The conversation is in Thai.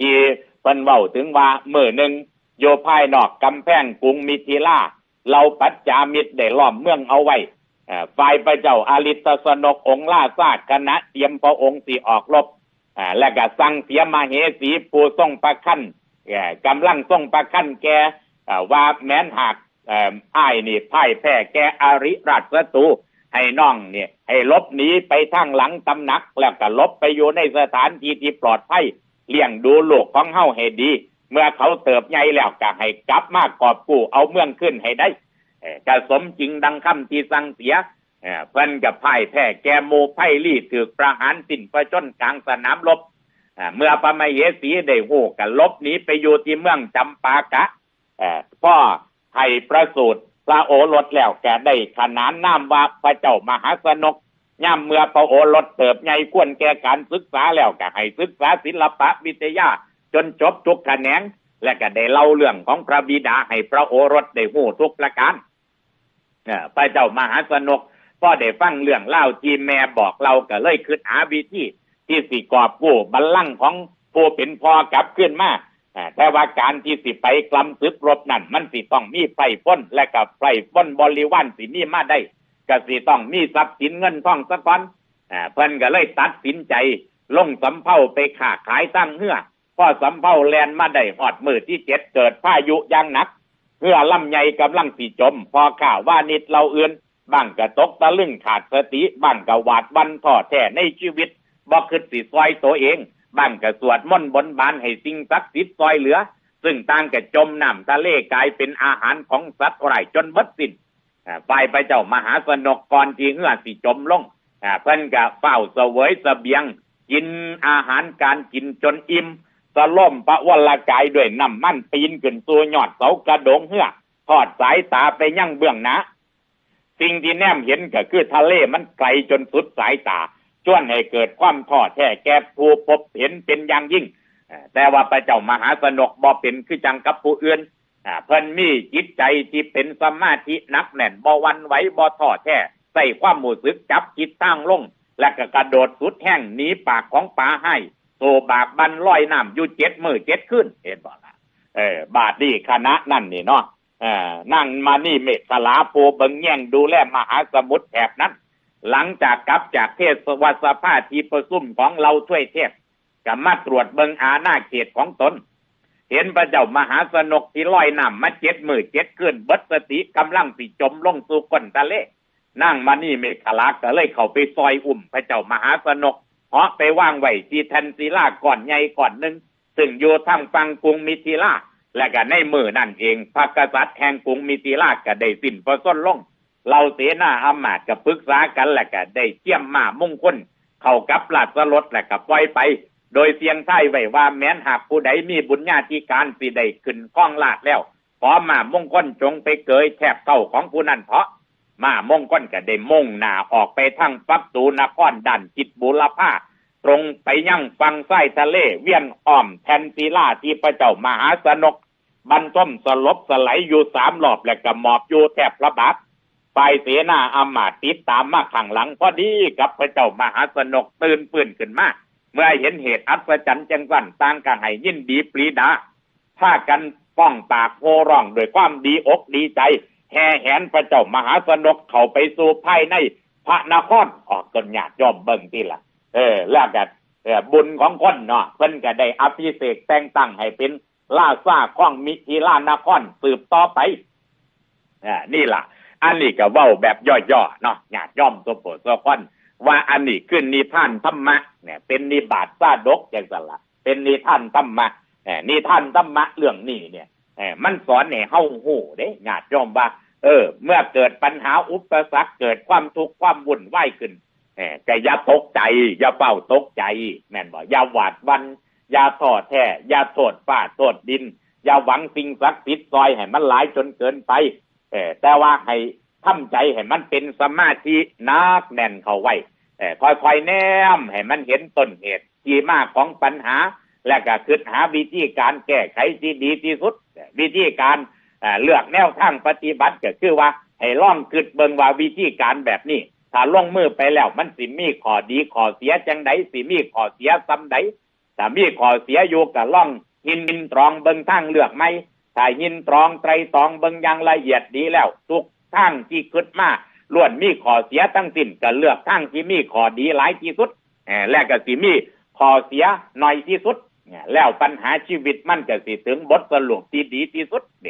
ที่เพิ่นเว้าถึงว่ามื้อหนึ่งโยภายนอกกำแพงกรุงมิถิลาเราปัจจามิตรได้ล้อมเมืองเอาไว้ฝ่ายพระเจ้าอาริตสนกองค์ล่าซาคณะเตรียมพระองค์สิออกรบและก็สั่งเสียมาเหสีผู้ทรงประคันกำลังทรงประคันแกว่าแม้นหากเอ่ออ้ายนี่พ่ายแพ้แกอริราชศัตรูให้น้องเนี่ยให้ลบหนีไปทางหลังตำหนักแล้วก็ลบไปอยู่ในสถานที่ที่ปลอดภัย เลี้ยงดูลูกของเฮาให้ดี เมื่อเขาเติบใหญ่แล้วก็ให้กลับมากอบกู้เอาเมืองขึ้นให้ได้เอ่อก็สมจริงดังคำที่สั่งเสียเอ่อเพิ่นกับพ่ายแพ้แกโมไพลี่ถือประหารสิ้นประชนกลางสนามรบเมื่อพระมเหสีได้หูก็ลบหนีไปอยู่ที่เมืองจำปากะพ่อให้ประสูติพระโอรสแล้วแกได้ขนานนามว่าพระเจ้ามหาสนก ย่ำเมื่อพระโอรสเติบใหญ่ควรแก่การศึกษาแล้วก็ให้ศึกษาศิลปะวิทยา จนจบทุกแขนง และก็ได้เล่าเรื่องของพระบิดาให้พระโอรสได้หูทุกประการพระเจ้ามหาสนุกพอได้ฟังเรื่องเล่าที่แม่บอกเราก็เลยคิดหาวิธีที่สิกอบกู้บัลลังก์ของผู้เป็นพ่อกลับขึ้นมาแต่ว่าการที่สิไปกลำศึกรบนั่นมันสิต้องมีไฟพ้นและกับไฟพ้นบริวารสิมีมาได้ ก็สิต้องมีทรัพย์สินเงินทองสักก้อนอ่าเพิ่นก็เลยตัดสินใจ ลงสำเภาไปค้าขายตั้งเฮือพอสำเภาแลนมาได้หอดมือที่เจ็ดเกิดพายุอย่างหนักเฮือลำใหญ่กำลังสิจม พอข่าวว่านิดเราเอื่นบ้างก็ตกตะลึงขาดสติบ้างก็หวาดวันท้อแท้ในชีวิตบ่คิดสิซอยตัวเองบ้างก็สวดมนต์บนบานให้สิ่งศักดิ์สิทธิ์ซอยเหลือ ซึ่งต่างก็จมน้ำทะเลกลายเป็นอาหารของสัตว์ไร่จนเบิดสิ้น ฝ่ายพระเจ้ามหาสนกก่อนที่เหือสิจมลงเพิ่นก็เฝ้าเสวยเสบียง กินอาหารการกินจนอิ่มสล่มพระวรกายด้วยน้ำมันปีนขึ้นตัวยอดเสากระโดงเหือทอดสายตาไปยั่งเบื้องหน้าสิ่งที่แนมเห็นก็คือทะเลมันไกลจนสุดสายตาจวนให้เกิดความท้อแท้แก่ผู้พบเห็นเป็นอย่างยิ่ง แต่ว่าพระเจ้ามหาสนกบ่เป็นคือจังกับผู้อื่น เพิ่นมีจิตใจที่เป็นสมาธินักแน่นบ่วันไหวบ่ท้อแท้ใส่ความหมู่สึกจับจิตตั้งลง และก็กระโดดสุดแห้งหนีปากของป่าให้โตบากบันลอยน้ำอยู่เจ็ดมือเจ็ดขึ้นเห็นบ่ล่ะเออบาดนี้คณะนั่นนี่เนาะเออนั่งมานี่เมฆสลาโปเบิงแย่งดูแลมหาสมุทรแถบนั้น หลังจากกลับจากเทศวสภาที่ประซุ่มของเราช่วยเทพก็มาตรวจเบิงอาณาเขตของตน เห็นพระเจ้ามหาสนกที่ลอยน้ำมาเจ็ดมือเจ็ดขึ้นเบิดสติกำลังสิจมลงสู่ก้นทะเลนั่งมานี่เมฆลาก็เลยเข้าไปซอยอุ่มพระเจ้ามหาสนกเหาะไปว่างไว้ที่แทนศิลาก่อนใหญ่ก่อนหนึ่งซึ่งอยู่ทางฟังกรุงมิถิลาและก็ในมือนั่นเองพระกษัตริย์แห่งกรุงมิถิลาก็ได้สิ้นพระชนลงเราเสนาอำมาตย์ก็ปรึกษากันและก็ได้เจียมมามุ่งคลเข้ากับราชรถและก็ปล่อยไป โดยเสียงไทยไว้ว่าแม้นหากผู้ใดมีบุญญาธิการสิได้ขึ้นข้องลาดแล้วขอมามงคลจงไปเกยแทบเท่าของผู้นั้นเพราะมามงคลก็ได้มุ่งหน้าออกไปทางปักตูนครดันจิตบุรพาตรงไปยั่งฟังไส้ทะเลเวียนอ้อมแทนศิลาที่พระเจ้ามหาสนกบรรทมสลบสไลอยู่สามรอบและก็หมอบอยู่แทบพระบาทฝ่ายเสนาอามาติดตามมาข้างหลังพอดีกับพระเจ้ามหาสนกตื่นปืนขึ้นมา เมื่อเห็นเหตุอัศจรรย์จังสั่นต่างกันให้ยินดีปรีดาพากันป้องปากโหร้องด้วยความดีอกดีใจ แห่แหนพระเจ้ามหาสนกเข้าไปสู่ภายในพระนครออกจนญาติยอมเบิ่งที่ละเออ แล้วก็เออบุญของคนเนาะเพิ่นก็ได้อภิเษกแต่งตั้งให้เป็นล่าซ่าข้องมิถิลานครสืบต่อไปอ่านี่ล่ะ อันนี้ก็เว้าแบบย่อๆเนาะญาติย่อมตัวโปรดตัวคน ว่าอันนี้คือนิทานธรรมะเนี่ยเป็นนิบาตซาดกอย่างสละเป็นนิท่านธรรมะเอ่อนิท่านธรรมะเรื่องนี้เนี่ยเอมันสอนให้เฮาฮู้เด้ญาติย่อมว่า เออ เมื่อเกิดปัญหาอุปสรรคเกิดความทุกข์ความวุ่นวายขึ้นเออก็อย่าตกใจอย่าเฝ้าตกใจแม่นบ่อย่าหวาดวันอย่าท้อแท้อย่าโทษฟ้าโทษดิน อย่าหวังสิ่งศักดิ์สิทธิ์ซอยให้มันหลายจนเกินไปเออแต่ว่าให้ ทำใจให้มันเป็นสมาธินักแน่นเข้าไว้เออค่อยๆแนมให้มันเห็นต้นเหตุที่มาของปัญหา และก็คิดหาวิธีการแก้ไขที่ดีที่สุด วิธีการเลือกแนวทางปฏิบัติก็คือว่าให้ล่องคิดเบิ่งว่าวิธีการแบบนี้ถ้าลงมือไปแล้วมันสิมีข้อดีข้อเสียจังใดสิมีข้อเสียซ้ำใดถ้ามีข้อเสียอยู่ก็ล่องหินหินตรองเบิงทางเลือกไหมถ้าหินตรองไตรตรองเบิงอย่างละเอียดดีแล้วทุก ทางที่คิดมาล้วนมีข้อเสียตั้งสิ้นก็เลือกทางที่มีข้อดีหลายที่สุดและก็สิมีข้อเสียน้อยที่สุดแล้วปัญหาชีวิตมันก็สิถึงบทสรุปที่ดีที่สุด